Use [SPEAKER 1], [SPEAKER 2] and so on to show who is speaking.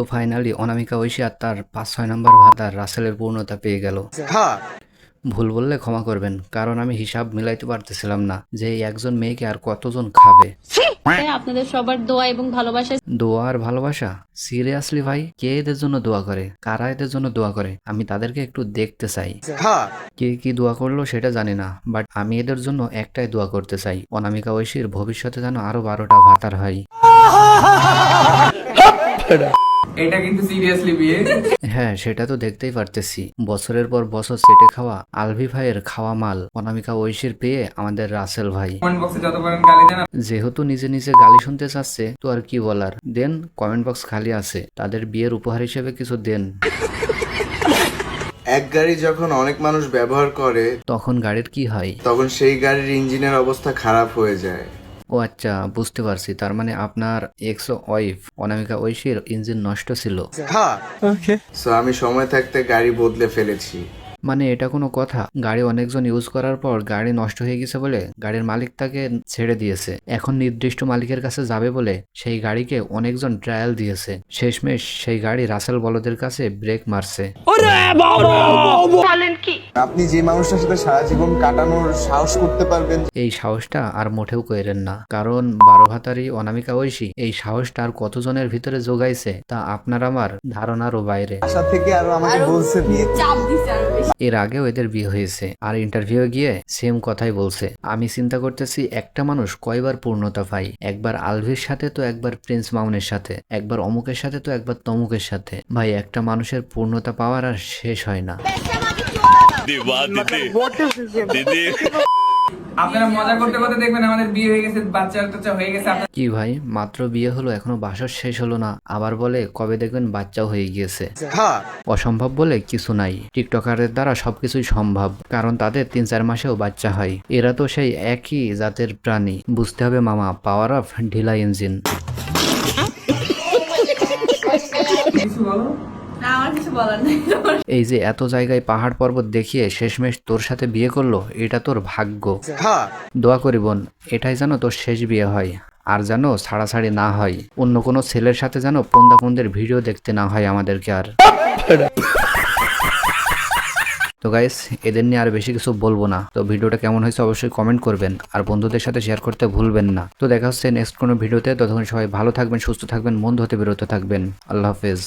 [SPEAKER 1] তো ফাইনালি অনামিকা ঐশী আর তার পাঁচ ছয় নম্বর ভাতার রাসেলের পূর্ণতা পেয়ে গেল ভুল বললে ক্ষমা করবেন কারণ আমি হিসাব মিলাইতে পারতেছিলাম না যে এই একজন মেয়েকে আর কতজন খাবে
[SPEAKER 2] আপনাদের সবার দোয়া এবং ভালোবাসা
[SPEAKER 1] দোয়া আর ভালোবাসা সিরিয়াসলি ভাই কে এদের জন্য দোয়া করে কারা এদের জন্য দোয়া করে আমি তাদেরকে একটু দেখতে চাই কে কি দোয়া করল সেটা জানি না বাট আমি এদের জন্য একটাই দোয়া করতে চাই অনামিকা ঐশীর ভবিষ্যতে যেন আরও বারোটা ভাতার হয়
[SPEAKER 3] এটা কিন্তু সিরিয়াসলি বিয়ে।
[SPEAKER 1] হ্যাঁ সেটা তো দেখতেই পারতেছি। বছরের পর বছর সেটে খাওয়া আলভি ভাইয়ের খাওয়া মাল অনামিকা ঐশীর পেয়ে আমাদের রাসেল ভাই।
[SPEAKER 3] কমেন্ট বক্সে যত পারেন গালি দেন
[SPEAKER 1] যেহেতু নিজে নিজে গালি শুনতে চাচ্ছে তো আর কি বলার? দেন কমেন্ট বক্স খালি আছে। তাদের বিয়ের উপহার হিসেবে কিছু দেন।
[SPEAKER 4] এক গাড়ি যখন অনেক মানুষ ব্যবহার করে
[SPEAKER 1] তখন গাড়ির কি হয়?
[SPEAKER 4] তখন সেই গাড়ির ইঞ্জিনের অবস্থা খারাপ হয়ে যায়।
[SPEAKER 1] ও আচ্ছা বুঝতে পারছি। তার মানে আপনার এক্স ওয়াইফ অনামিকা ঐশীর ইঞ্জিন নষ্ট ছিল।
[SPEAKER 4] সো আমি সময় থাকতে গাড়ি বদলে ফেলেছি।
[SPEAKER 1] মানে এটা কোনো কথা। গাড়ি অনেকজন ইউজ করার পর গাড়ি নষ্ট হয়ে গেছে বলে গাড়ির মালিক তাকে ছেড়ে দিয়েছে। এখন নির্দিষ্ট মালিকের কাছে যাবে বলে সেই গাড়িকে অনেকজন ট্রায়াল দিয়েছে। শেষমেশ সেই গাড়ি রাসেল বলদের কাছে ব্রেক মারছে।
[SPEAKER 4] আপনি যে মানুষটার সাথে সারা জীবন কাটানোর সাহস করতে পারবেন
[SPEAKER 1] এই সাহসটা আর মোটেও কইরেন না। কারণ বারো ভাতারি অনামিকা ঐশী এই সাহসটা আর কতজনের ভিতরে যোগাইছে তা আপনার আমার ধারণারও বাইরে।
[SPEAKER 4] আশা থেকে আরও আমাকে বলছে বিয়ে
[SPEAKER 1] এর আগেও এদের বিয়ে হয়েছে আর ইন্টারভিউ গিয়ে সেম কথাই বলছে। আমি চিন্তা করতেছি একটা মানুষ কয়বার পূর্ণতা পাই একবার আলভির সাথে তো একবার প্রিন্স মাউনের সাথে একবার অমুকের সাথে তো একবার তমুকের সাথে। ভাই একটা মানুষের পূর্ণতা পাওয়ার আর শেষ হয় না।
[SPEAKER 3] আপনারা মজা করতে করতে দেখবেন আমাদের বিয়ে হয়ে গেছে বাচ্চা টাচ্চা হয়ে গেছে
[SPEAKER 1] কি ভাই মাত্র বিয়ে হলো এখনও বাসর শেষ হলো না। আবার বলে কবে দেখবেন বাচ্চাও হয়ে গিয়েছে। অসম্ভব বলে কিছু নাই। টিকটকারদের দ্বারা সবকিছুই সম্ভব কারণ তাদের তিন চার মাসেও বাচ্চা হয়। এরা তো সেই একই জাতের প্রাণী। বুঝতে হবে মামা পাওয়ার অফ ঢিলা ইঞ্জিন
[SPEAKER 3] কিছু বলো?
[SPEAKER 1] এই যে এত জায়গায় পাহাড় পর্বত দেখিয়ে শেষমেশ তোর সাথে বিয়ে করল এটা তোর ভাগ্য। দোয়া করি বোন এটাই যেন তোর শেষ বিয়ে হয় আর যেন ছাড়াছাড়ি না হয়। অন্য কোনো ছেলের সাথে যেন পন্দাপন্দের ভিডিও দেখতে না হয় আমাদেরকে আর। তো গাইস এদের নিয়ে আর বেশি কিছু বলব না। তো ভিডিওটা কেমন হয়েছে অবশ্যই কমেন্ট করবেন আর বন্ধুদের সাথে শেয়ার করতে ভুলবেন না। তো দেখা হচ্ছে নেক্সট কোনো ভিডিওতে ততক্ষণ সবাই ভালো থাকবেন সুস্থ থাকবেন মন্দ হতে বিরত থাকবেন। আল্লাহ হাফেজ।